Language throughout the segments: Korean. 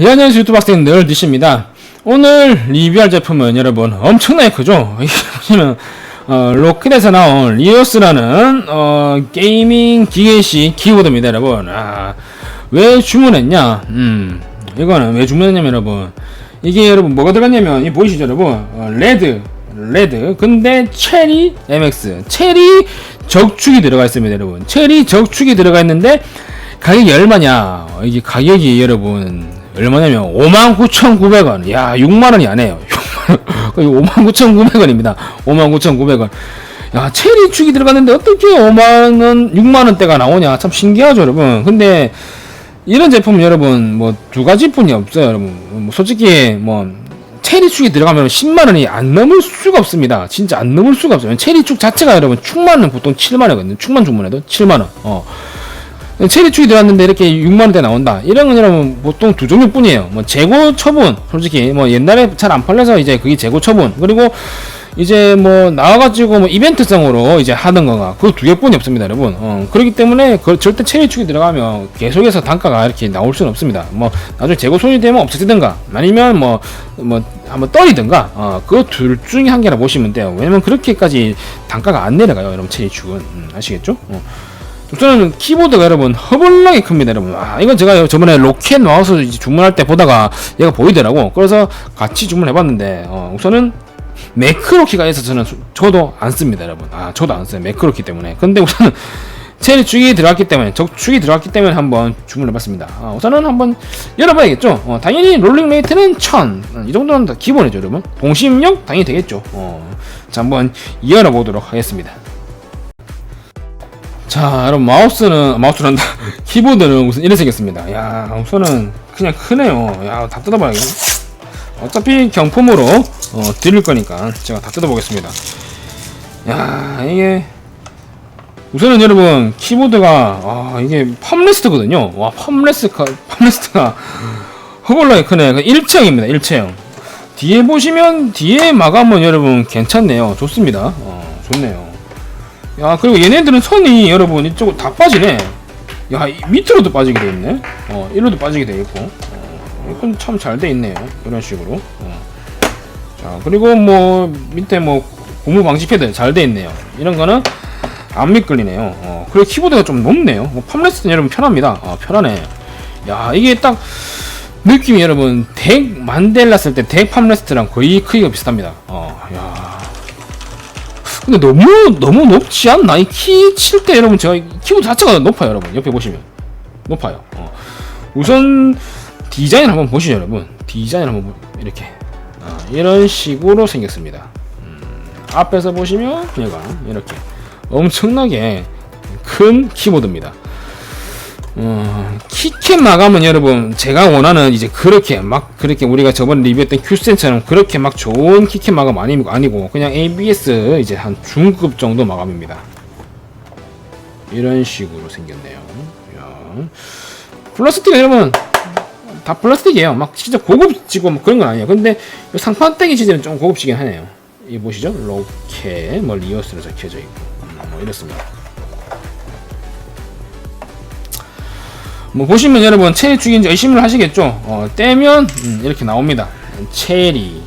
예, 안녕하세요 유튜브 학생들 니시입니다. 오늘 리뷰할 제품은 여러분 엄청나게 크죠? 이게 보시면 어, 로켓에서 나온 리오스라는 어, 게이밍 기계식 키보드입니다 여러분. 아, 왜 주문했냐? 음 이거는 왜 주문했냐면 여러분 이게 여러분 뭐가 들어갔냐면 이 보이시죠 여러분? 어, 레드 레드. 근데 체리 MX 체리 적축이 들어가 있습니다 여러분. 체리 적축이 들어가 있는데 가격이 얼마냐? 어, 이게 가격이 여러분 얼마냐면 59,900원. 야 6만 원이 안 해요. 59,900원입니다. 59,900원. 야 체리 축이 들어갔는데 어떻게 5만 원 6만 원대가 나오냐? 참 신기하죠 여러분. 근데 이런 제품 여러분 뭐 두 가지뿐이 없어요 여러분. 뭐 솔직히 뭐 체리 축이 들어가면 10만 원이 안 넘을 수가 없습니다. 진짜 안 넘을 수가 없어요. 체리 축 자체가 여러분 축만은 보통 7만 원이거든요. 축만 주문해도 7만 원. 어 체리축이 들어갔는데 이렇게 6만원대 나온다. 이런 건 여러분 보통 두 종류뿐이에요. 뭐 재고 처분 솔직히 뭐 옛날에 잘 안 팔려서 이제 그게 재고 처분. 그리고 이제 뭐 나와가지고 뭐 이벤트성으로 이제 하는 거가 그 두 개뿐이 없습니다 여러분. 어, 그렇기 때문에 그 절대 체리축이 들어가면 계속해서 단가가 이렇게 나올 수는 없습니다. 뭐 나중에 재고 손이 되면 없어지든가 아니면 뭐 뭐 한번 떨이든가 어, 그 둘 중에 한 개라 보시면 돼요. 왜냐면 그렇게까지 단가가 안 내려가요 여러분 체리축은. 음, 아시겠죠? 어. 우선은 키보드가 여러분 허벌나게 큽니다 여러분. 아 이건 제가 저번에 로켓 마우스 주문할 때 보다가 얘가 보이더라고. 그래서 같이 주문해 봤는데 어, 우선은 매크로키가 있어서 저는 수- 저도 안 씁니다 여러분. 아 저도 안 써요 매크로키 때문에. 근데 우선은 체리 축이 들어갔기 때문에 적축이 들어갔기 때문에 한번 주문해 봤습니다. 아, 우선은 한번 열어봐야겠죠? 어, 당연히 롤링 레이트는 1000이 정도는 다 기본이죠 여러분. 동심력 당연히 되겠죠. 어, 자 한번 열어보도록 하겠습니다 자, 여러분 마우스는 마우스란다. 키보드는 우선 이렇게 생겼습니다. 야, 우선은 그냥 크네요. 야, 다 뜯어봐야겠네. 어차피 경품으로 어, 드릴 거니까 제가 다 뜯어보겠습니다. 야, 이게 우선은 여러분 키보드가 아, 이게 팜레스트거든요. 와, 팜레스가 팜레스트가 허벌나게 크네. 1체형입니다. 1체형. 뒤에 보시면 뒤에 마감은 여러분 괜찮네요. 좋습니다. 어, 좋네요. 야 그리고 얘네들은 선이 여러분 이쪽으로 다 빠지네. 야이 밑으로도 빠지게 돼 있네. 어 이로도 빠지게 돼 있고. 어, 이건 참 잘 돼 있네요. 이런 식으로. 어. 자 그리고 뭐 밑에 뭐 고무 방지 패드 잘 돼 있네요. 이런 거는 안 미끌리네요. 어 그리고 키보드가 좀 높네요. 뭐 팜레스는 여러분 편합니다. 어 편하네. 야 이게 딱 느낌이 여러분 덱 만델라 쓸때덱 팜레스트랑 거의 크기가 비슷합니다. 어야 근데 너무 너무 높지 않나? 이 키 칠 때 여러분 제가 이 키보드 자체가 높아요 여러분. 옆에 보시면. 높아요. 어. 우선 디자인 한번 보시죠 여러분. 디자인 한번 보- 이렇게. 어, 이런 식으로 생겼습니다. 음, 앞에서 보시면 얘가 이렇게 엄청나게 큰 키보드입니다 어, 키캡 마감은 여러분 제가 원하는 이제 그렇게 막 그렇게 우리가 저번에 리뷰했던 큐센처럼 그렇게 막 좋은 키캡 마감 아니, 아니고 그냥 ABS 이제 한 중급 정도 마감입니다. 이런 식으로 생겼네요. 야. 플라스틱 여러분 다 플라스틱이에요. 막 진짜 고급지고 뭐 그런 건 아니에요. 근데 이 상판대기 시절은 좀 고급지긴 하네요. 이 보시죠? 로켓 뭐 리오스로 적혀져 있고. 음, 뭐 이렇습니다 뭐 보시면 여러분 체리 축인지 의심을 하시겠죠? 어, 떼면 음, 이렇게 나옵니다. 체리.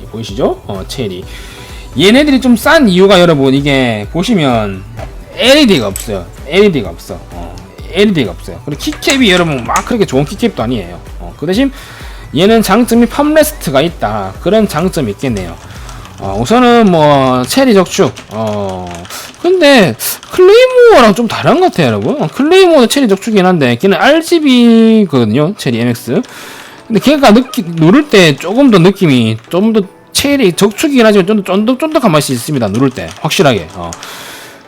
예, 보이시죠? 어, 체리. 얘네들이 좀 싼 이유가 여러분 이게 보시면 LED가 없어요. LED가 없어. 어, LED가 없어요. 그리고 키캡이 여러분 막 그렇게 좋은 키캡도 아니에요. 어, 그 대신 얘는 장점이 팜레스트가 있다. 그런 장점이 있겠네요 어, 우선은 뭐 체리 적축 어 근데 클레이모어랑 좀 다른 것 같아요 여러분 어, 클레이모어도 체리 적축이긴 한데 걔는 RGB거든요 체리 MX 근데 걔가 느끼, 누를 때 조금 더 느낌이 좀 더 체리 적축이긴 하지만 좀 더 쫀득쫀득한 맛이 있습니다 누를 때 확실하게 어.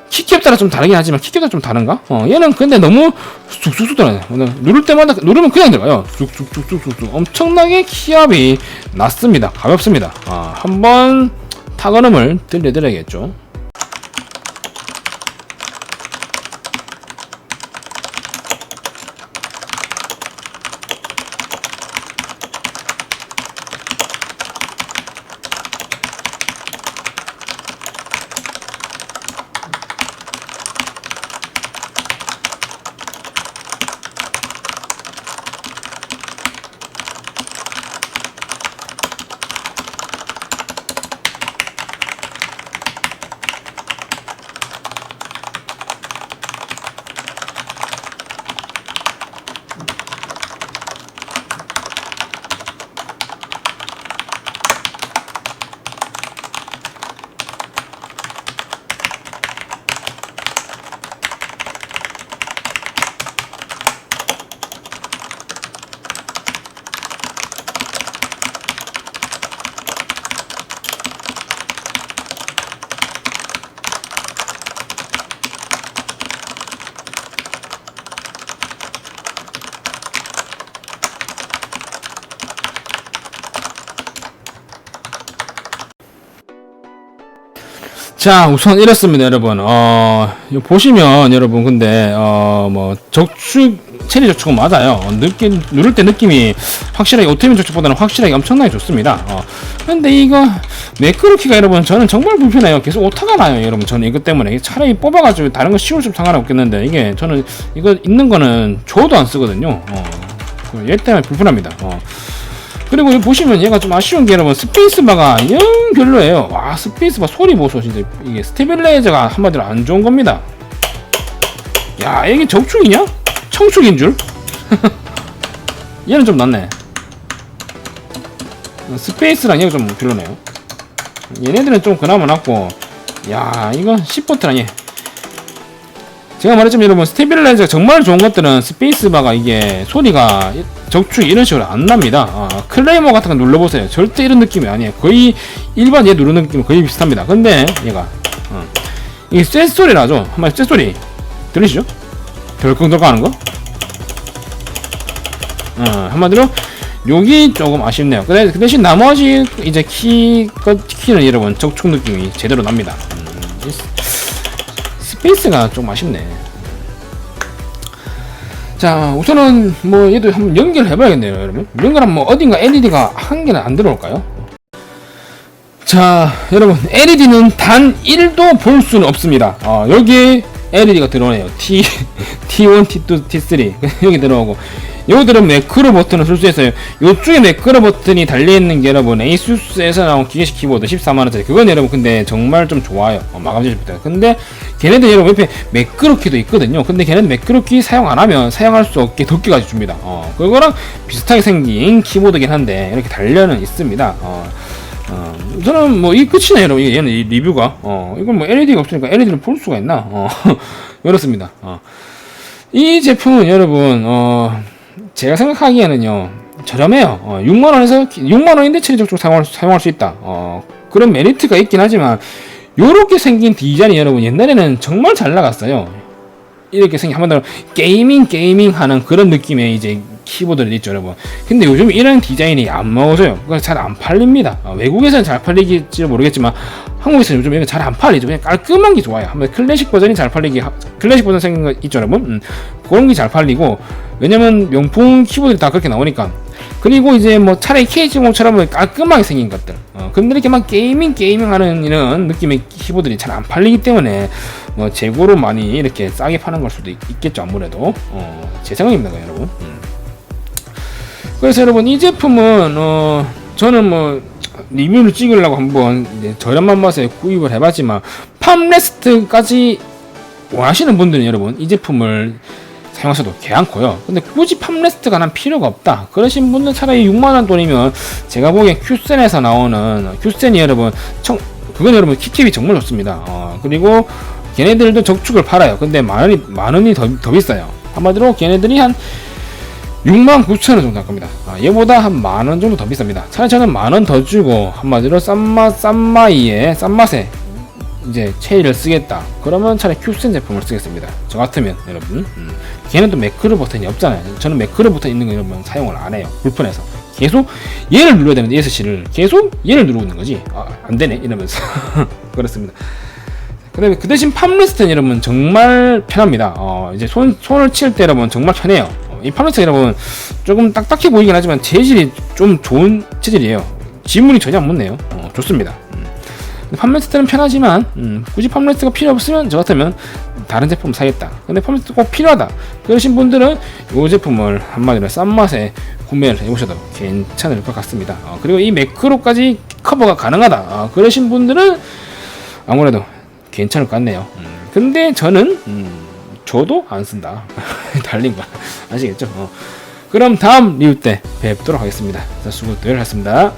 키캡 따라 좀 다르긴 하지만 키캡도 좀 다른가? 어, 얘는 근데 너무 쑥쑥쑥 들어가요. 누를 때마다 누르면 그냥 들어가요. 쑥쑥쑥쑥쑥 엄청나게 키압이 낮습니다. 가볍습니다. 아, 한번 타건음을 들려드려야겠죠. 자, 우선 이렇습니다, 여러분. 어, 보시면, 여러분, 근데, 어, 뭐, 적축, 체리 적축은 맞아요. 어, 느낌, 누를 때 느낌이 확실하게, 오테민 적축보다는 확실하게 엄청나게 좋습니다. 어, 근데 이거, 매크로키가 여러분, 저는 정말 불편해요. 계속 오타가 나요, 여러분. 저는 이것 때문에. 차라리 뽑아가지고 다른 거 씌우면 상관없겠는데, 이게, 저는, 이거 있는 거는 줘도 안 쓰거든요. 어, 그얘 때문에 불편합니다. 어. 그리고 여기 보시면 얘가 좀 아쉬운 게 여러분 스페이스바가 영 별로예요. 와 스페이스바 소리 보소 진짜 이게 스테빌라이저가 한마디로 안 좋은 겁니다. 야 이게 적축이냐? 청축인 줄? 얘는 좀 낫네. 스페이스랑 얘가 좀 별로네요. 얘네들은 좀 그나마 낫고 야 이거 10버튼 아니 제가 말했지만 여러분 스테빌라이저가 정말 좋은 것들은 스페이스바가 이게 소리가 적축 이런 식으로 안 납니다. 아, 클레이머 같은 거 눌러보세요. 절대 이런 느낌이 아니에요. 거의 일반 얘 누르는 느낌 거의 비슷합니다. 근데 얘가 어, 이게 쇳소리 나죠? 한마디 쇳소리. 들리시죠? 덜컹덜컹 하는 거? 어, 한마디로 여기 조금 아쉽네요. 근데 그 대신 나머지 이제 키, 그 키는 여러분 적축 느낌이 제대로 납니다. 음, 이 스페이스가 좀 아쉽네. 자, 우선은 뭐 얘도 한번 연결해 봐야겠네요, 여러분. 연결하면 뭐 어딘가 LED가 한 개는 안 들어올까요? 자, 여러분, LED는 단 1도 볼 수는 없습니다. 어, 여기 LED가 들어오네요. T, T1, T2, T3. 여기 들어오고. 요들은 매크로 버튼을 쓸 수 있어요. 요쪽에 매크로 버튼이 달려있는 게 여러분, 에이수스에서 나온 기계식 키보드 14만원짜리. 그건 여러분, 근데 정말 좀 좋아요. 어, 마감제부터. 근데 걔네들 여러분, 옆에 매크로 키도 있거든요. 근데 걔네는 매크로 키 사용 안 하면 사용할 수 없게 덮개까지 줍니다. 어, 그거랑 비슷하게 생긴 키보드긴 한데, 이렇게 달려는 있습니다. 어, 어, 저는 뭐이 끝이네 여러분. 얘는 이 리뷰가. 어 이건 뭐 LED가 없으니까 LED를 볼 수가 있나? 어 그렇습니다. 어 이 제품은 여러분 어 제가 생각하기에는요 저렴해요. 어 6만 원에서 6만 원인데 체리적으로 사용할, 사용할 수 있다. 어 그런 메리트가 있긴 하지만 요렇게 생긴 디자인이 여러분 옛날에는 정말 잘 나갔어요. 이렇게 생긴 한마디로 게이밍 게이밍 하는 그런 느낌의 이제 키보드들 있죠 여러분. 근데 요즘 이런 디자인이 안 먹어져요. 그래서 잘안 팔립니다. 어, 외국에서는 잘 팔리길지 모르겠지만 한국에서는 요즘 이런 잘안 팔리죠. 그냥 깔끔한 게 좋아요. 한번 클래식 버전이 잘 팔리기 하- 클래식 버전 생긴 거 있죠 여러분? 음, 그런 게 잘 팔리고 왜냐면 명품 키보드들이 다 그렇게 나오니까. 그리고 이제 뭐 차라리 KG0처럼 깔끔하게 생긴 것들. 어, 근데 이렇게 막 게이밍 게이밍 하는 이런 느낌의 키보드들이 잘 안 팔리기 때문에 뭐 재고로 많이 이렇게 싸게 파는 걸 수도 있, 겠죠 아무래도. 어, 제 생각입니다 여러분. 음. 그래서 여러분 이 제품은 어 저는 뭐 리뷰를 찍으려고 한번 이제 저렴한 맛에 구입을 해봤지만 팜레스트까지 원하시는 분들은 여러분 이 제품을 사용하셔도 괜찮고요. 근데 굳이 팜레스트가 난 필요가 없다. 그러신 분들 차라리 6만원 돈이면 제가 보기엔 큐센에서 나오는 큐센이 여러분 청, 그건 여러분 키팁이 정말 좋습니다. 어, 그리고 걔네들도 적축을 팔아요. 근데 만원이 만원이 더, 더 비싸요. 한마디로 걔네들이 한 6만 9천 원 정도 할 겁니다. 아, 얘보다 한 만 원 정도 더 비쌉니다. 저는 만 원 더 주고 한마디로 싼맛 싼마이에 싼맛에 이제 체이를 쓰겠다. 그러면 차라리 큐센 제품을 쓰겠습니다. 저 같으면 여러분, 음. 걔는 또 매크로 버튼이 없잖아요. 저는 매크로 버튼 있는 거 여러분 사용을 안 해요. 불편해서 계속 얘를 눌러야 되는데 ESC를 계속 얘를 누르고 있는 거지. 아, 안 되네 이러면서 그렇습니다. 근데 그 대신 팜레스트는 여러분 정말 편합니다. 어, 이제 손, 손을 칠 때 여러분 정말 편해요. 어, 이 팜레스트 여러분 조금 딱딱해 보이긴 하지만 재질이 좀 좋은 재질이에요. 지문이 전혀 안 묻네요. 어, 좋습니다. 음. 팜레스트는 편하지만 음, 굳이 팜레스트가 필요 없으면 저 같으면 다른 제품 사겠다. 근데 팜레스트 꼭 필요하다. 그러신 분들은 이 제품을 한마디로 싼 맛에 구매를 해보셔도 괜찮을 것 같습니다. 어, 그리고 이 매크로까지 커버가 가능하다. 어, 그러신 분들은 아무래도 괜찮을 것 같네요. 음, 근데 저는 음, 저도 안 쓴다. 달린 거 아시겠죠? 어. 그럼 다음 리뷰 때 뵙도록 하겠습니다. 자, 수고들 하셨습니다.